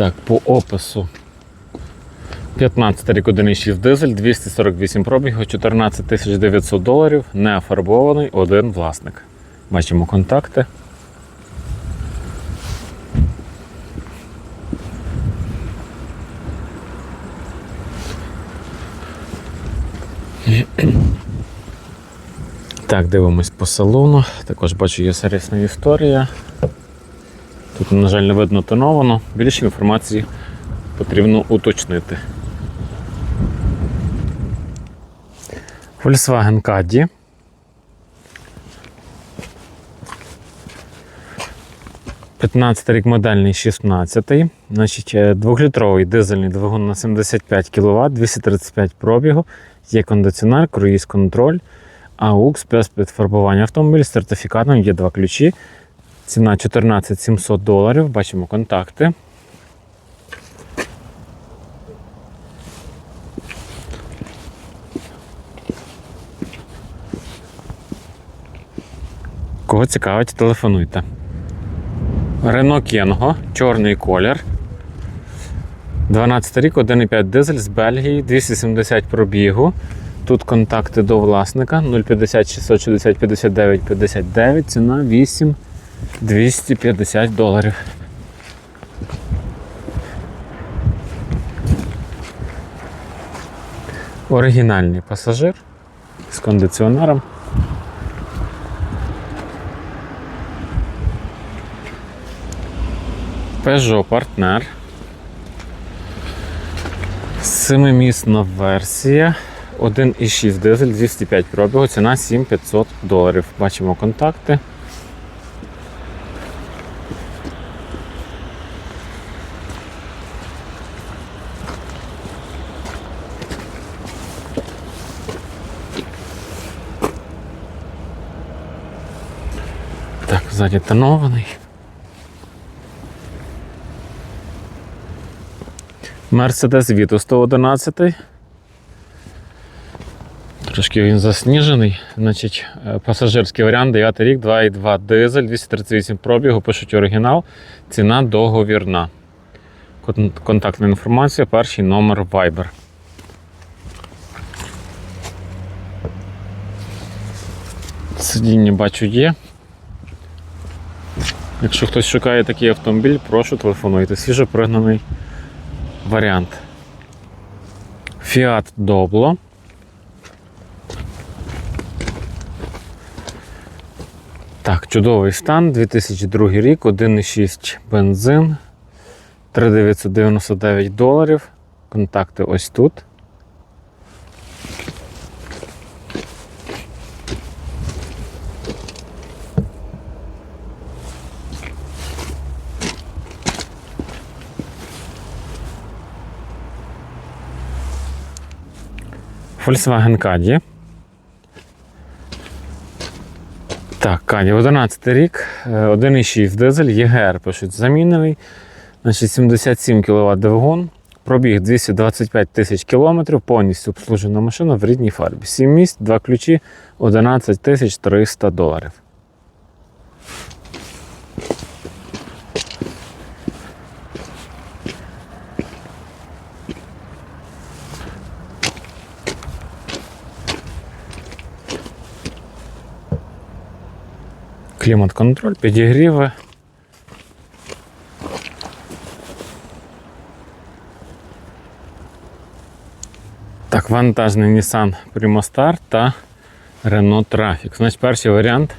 Так, по опису. 15 рік 1,6 дизель, 248 пробігів, 14 900 доларів, не фарбований, один власник. Бачимо контакти. Так, дивимось по салону. Також бачу, є сервісна історія. Тут, на жаль, не видно тоновано. Більше інформації потрібно уточнити. Volkswagen Caddy. П'ятнадцятий рік модельний 16. Значить, е, двохлітровий дизельний двигун на 75 кВт, 235 пробігу, є кондиціонер, круїз контроль, AUX без підфарбування автомобіль з сертифікатом, є два ключі. Ціна 14 700 доларів. Бачимо контакти. Кого цікавить, телефонуйте. Renault Кенго, чорний колір. 12 рік, 1,5 дизель з Бельгії, 270 пробігу. Тут контакти до власника 050 660 59 59, ціна 8 250 доларів. Оригінальний пасажир з кондиціонером. Peugeot Partner. Семимісна версія. 1,6 дизель, 205 пробігу, ціна 7500 доларів. Бачимо контакти. Так, ззаді тонований. Мерседес Vito 111. Трошки він засніжений. Значить, е, пасажирський варіант, 9 рік, 2,2 дизель, 238 пробігу, пишуть оригінал. Ціна договірна. Контактна інформація, перший номер Viber. Сидіння бачу є. Якщо хтось шукає такий автомобіль, прошу телефонуйте. Свіжопригнаний варіант. Fiat Doblo. Так, чудовий стан, 2002 рік, 1,6 бензин, 3999 доларів. Контакти ось тут. Volkswagen Caddy. Так, Caddy, 11 рік, е, 1,6 дизель, ЄГР пишуть замінений. Значить, 77 кВт двигун, пробіг 225 тисяч кілометрів, повністю обслужена машина в рідній фарбі. 7 місць, 2 ключі, 11 тисяч 300 доларів. клімат-контроль, підігріви. Так, вантажний Nissan Primostar та Renault Trafic. Значить, перший варіант.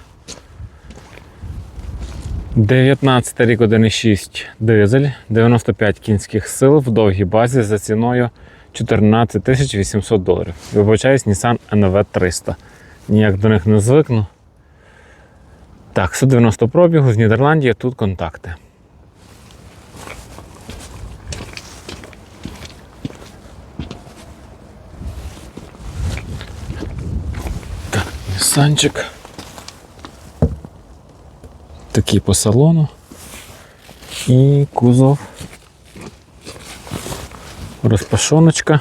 19 рік 1,6 дизель, 95 кінських сил в довгій базі за ціною 14 800 доларів. Вибачаюсь Nissan NV300. Ніяк до них не звикну. Так, 190 пробігу з Нідерландії, тут контакти. Так, Нісанчик. Такий по салону. І кузов. Розпашоночка.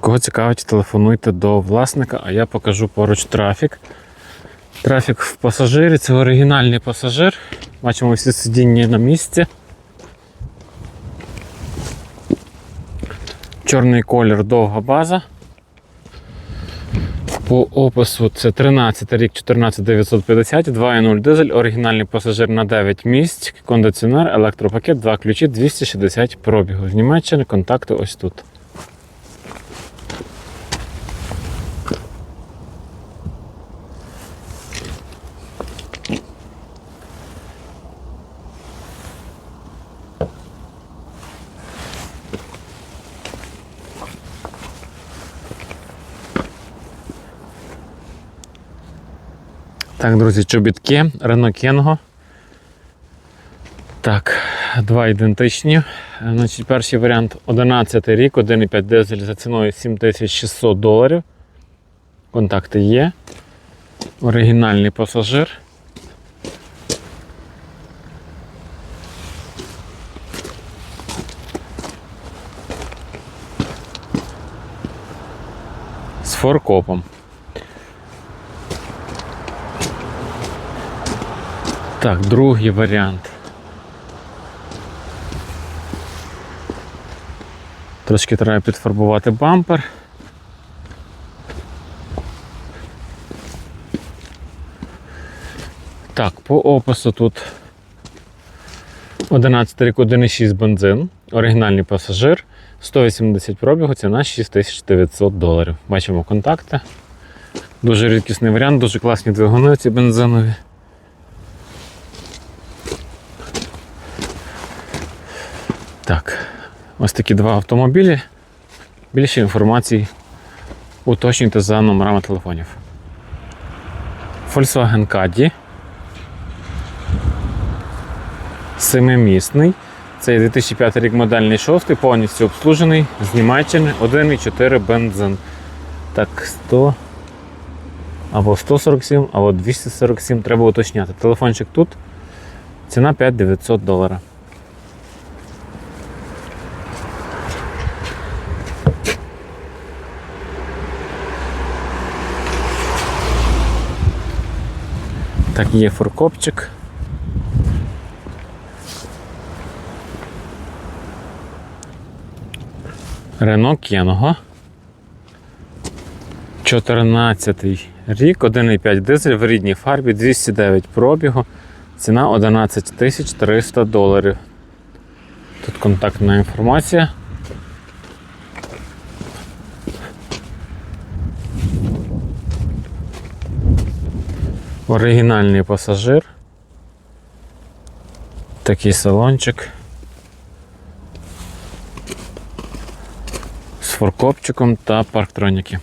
Кого цікавить, телефонуйте до власника, а я покажу поруч трафік. Трафік в пасажирі, це оригінальний пасажир. Бачимо всі сидіння на місці. Чорний колір, довга база. По опису це 13 рік 14950, 2.0 дизель, оригінальний пасажир на 9 місць, кондиціонер, електропакет, 2 ключі, 260 пробігу. З Німеччини контакти ось тут. Так, друзі, чобітки, Renault Kengo. Так, два ідентичні. Значить, перший варіант 11 рік, 1,5 дизель за ціною 7600 доларів. Контакти є. Оригінальний пасажир. З форкопом. Так, другий варіант. Трошки треба підфарбувати бампер. Так, по опису тут 11 рік 1,6 бензин, оригінальний пасажир, 180 пробігу, ціна 6900 доларів. Бачимо контакти. Дуже рідкісний варіант, дуже класні двигуни ці бензинові. Так, ось такі два автомобілі. Більше інформації уточнюйте за номерами телефонів. Volkswagen Caddy. Семимісний. Це 2005 рік модельний шостий, повністю обслужений, з Німеччини 1,4 бензин. Так, 100 або 147, або 247 треба уточняти. Телефончик тут. Ціна 5900 доларів. Так, є фуркопчик. Рено Кенго. 14 рік, 1,5 дизель в рідній фарбі, 209 пробігу. Ціна 11 тисяч 300 доларів. Тут контактна інформація. Оригінальний пасажир. Такий салончик. З форкопчиком та парктроніки.